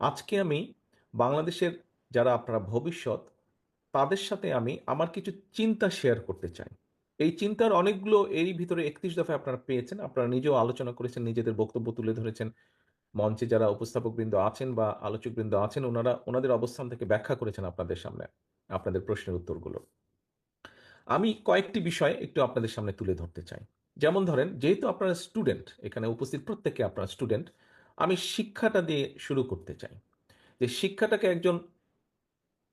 আজকে আমি বাংলাদেশের যারা আপনারা ভবিষ্যৎ, তাদের সাথে আমি আমার কিছু চিন্তা শেয়ার করতে চাই। এই চিন্তার অনেকগুলো এরই ভিতরে একত্রিশ দফায় আপনারা পেয়েছেন, আপনারা নিজেও আলোচনা করেছেন, নিজেদের বক্তব্য তুলে ধরেছেন। মঞ্চে যারা উপস্থাপকবৃন্দ আছেন বা আলোচকবৃন্দ আছেন, ওনারা ওনাদের অবস্থান থেকে ব্যাখ্যা করেছেন আপনাদের সামনে, আপনাদের প্রশ্নের উত্তরগুলো। আমি কয়েকটি বিষয় একটু আপনাদের সামনে তুলে ধরতে চাই। যেমন ধরেন, যেহেতু আপনারা স্টুডেন্ট এখানে উপস্থিত প্রত্যেকে আপনারা স্টুডেন্ট আমি শিক্ষাটা দিয়ে শুরু করতে চাই। যে শিক্ষাটাকে একজন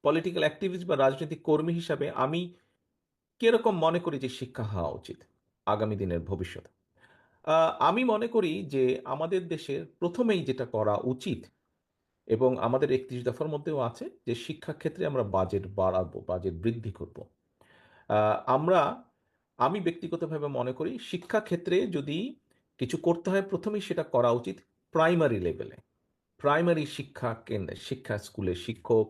পলিটিক্যাল অ্যাক্টিভিস্ট বা রাজনৈতিক কর্মী হিসাবে আমি কীরকম মনে করি যে শিক্ষা হওয়া উচিত আগামী দিনের ভবিষ্যৎ আমি মনে করি যে আমাদের দেশের প্রথমেই যেটা করা উচিত এবং আমাদের একত্রিশ দফার মধ্যেও আছে যে শিক্ষা ক্ষেত্রে আমরা বাজেট বাড়াবো বাজেট বৃদ্ধি করব। আমরা, আমি ব্যক্তিগতভাবে মনে করি শিক্ষা ক্ষেত্রে যদি কিছু করতে হয় প্রথমেই সেটা করা উচিত। প্রাইমারি লেভেলে প্রাইমারি শিক্ষা কেন্দ্রে, শিক্ষা স্কুলে শিক্ষক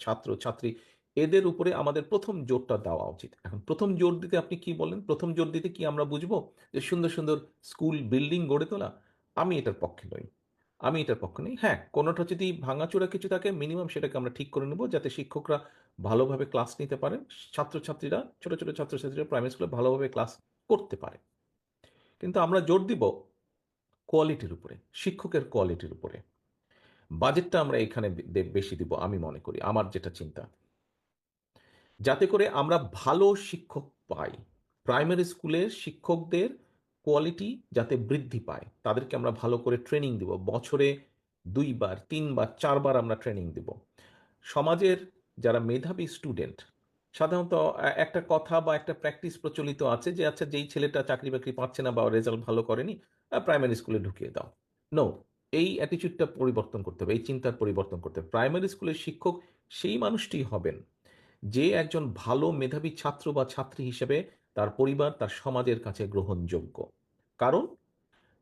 ছাত্র, ছাত্রী, এদের উপরে আমাদের প্রথম জোরটা দেওয়া উচিত। এখন প্রথম জোর দিতে আপনি কি বলেন? প্রথম জোর দিতে কি আমরা বুঝব যে সুন্দর সুন্দর স্কুল বিল্ডিং গড়ে তোলা? আমি এটার পক্ষে নই। আমি এটার পক্ষে নেই। হ্যাঁ কোনোটা যদি ভাঙাচোরা কিছু থাকে মিনিমাম সেটাকে আমরা ঠিক করে নেব যাতে শিক্ষকরা ভালোভাবে ক্লাস নিতে পারেন। ছাত্রছাত্রীরা, ছোট ছোট ছাত্রছাত্রীরা প্রাইমারি স্কুলে ভালোভাবে ক্লাস করতে পারে। কিন্তু আমরা জোর দিব কোয়ালিটির উপরে, শিক্ষকের কোয়ালিটির উপরে। বাজেটটা আমরা এখানে বেশি দিব, আমি মনে করি, আমার যেটা চিন্তা। যাতে করে আমরা ভালো শিক্ষক পাই। প্রাইমারি স্কুলের শিক্ষকদের কোয়ালিটি যাতে বৃদ্ধি পায়, তাদেরকে আমরা ভালো করে ট্রেনিং দিব। বছরে দুইবার, তিনবার, চারবার আমরা ট্রেনিং দিব। সমাজের যারা মেধাবী স্টুডেন্ট সাধারণত একটা কথা বা একটা প্র্যাকটিস প্রচলিত আছে যে আচ্ছা যেই ছেলেটা চাকরি বাকরি পাচ্ছে না বা রেজাল্ট ভালো করেনি প্রাইমারি স্কুলে ঢুকিয়ে দাও। নো এই অ্যাটিচিউডটা পরিবর্তন করতে হবে, এই চিন্তার পরিবর্তন করতে হবে। প্রাইমারি স্কুলের শিক্ষক সেই মানুষটি হবেন যে, একজন ভালো মেধাবী ছাত্র বা ছাত্রী হিসেবে তার পরিবার, তার সমাজের কাছে গ্রহণযোগ্য। কারণ,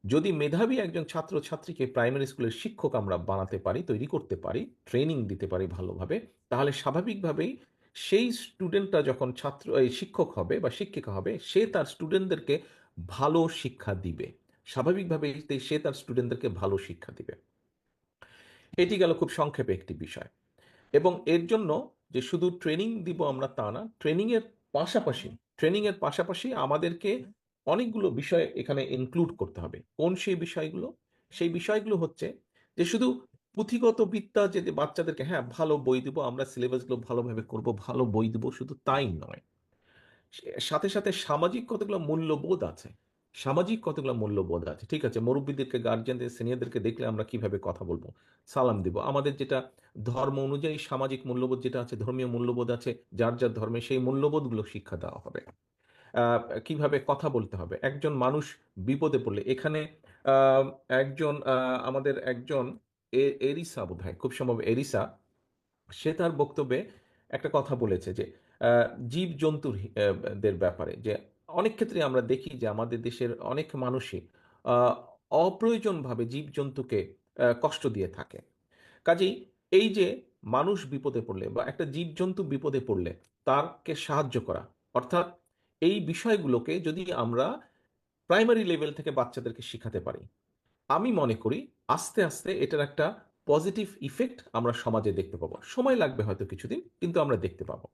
যদি মেধাবী একজন ছাত্র ছাত্রীকে প্রাইমারি স্কুলের শিক্ষক আমরা বানাতে পারি, তৈরি করতে পারি ট্রেনিং দিতে পারি ভালোভাবে, তাহলে স্বাভাবিকভাবেই সেই স্টুডেন্টটা যখন ছাত্র শিক্ষক হবে বা শিক্ষিকা হবে, সে তার স্টুডেন্টদেরকে ভালো শিক্ষা দিবে। স্বাভাবিকভাবে সে তার স্টুডেন্টদেরকে ভালো শিক্ষা দিবে। এটি গেল খুব সংক্ষেপে একটি বিষয়। এবং এর জন্য যে শুধু ট্রেনিং দিব আমরা তা না ট্রেনিং এর পাশাপাশি ট্রেনিং এর পাশাপাশি আমাদেরকে অনেকগুলো বিষয় এখানে ইনক্লুড করতে হবে। কোন সেই বিষয়গুলো? সেই বিষয়গুলো হচ্ছে যে শুধু পুঁথিগত বিদ্যা যে বাচ্চাদেরকে হ্যাঁ ভালো বই দিব, আমরা সিলেবাসগুলো ভালোভাবে করব, ভালো বই দিব, শুধু তাই নয়। সাথে সাথে সামাজিক কতগুলো মূল্যবোধ আছে, সামাজিক কতগুলো মূল্যবোধ আছে, ঠিক আছে? মুরব্বীদেরকে, গার্জিয়ানদের, সিনিয়রদেরকে দেখলে আমরা কীভাবে কথা বলব? সালাম দিব। আমাদের যেটা ধর্ম অনুযায়ী সামাজিক মূল্যবোধ যেটা আছে, ধর্মীয় মূল্যবোধ আছে, যার যার ধর্মে সেই মূল্যবোধগুলো শিক্ষা দেওয়া হবে। কীভাবে কথা বলতে হবে? একজন মানুষ বিপদে পড়লে, এখানে একজন আমাদের একজন এরিসা বোধ হয় খুব সম্ভব এরিসা, সে তার বক্তব্যে একটা কথা বলেছে যে জীব জন্তুর দের ব্যাপারে, যে অনেক ক্ষেত্রে আমরা দেখি যে আমাদের দেশের অনেক মানুষই অপ্রয়োজনভাবে জীব জন্তুকে কষ্ট দিয়ে থাকে। কাজেই এই যে মানুষ বিপদে পড়লে বা একটা জীবজন্তু বিপদে পড়লে তারকে সাহায্য করা, অর্থাৎ এই বিষয়গুলোকে যদি আমরা প্রাইমারি লেভেল থেকে বাচ্চাদেরকে শেখাতে পারি, আমি মনে করি আস্তে আস্তে এটার একটা পজিটিভ ইফেক্ট আমরা সমাজে দেখতে পাবো। সময় লাগবে হয়তো কিছুদিন, কিন্তু আমরা দেখতে পাবো।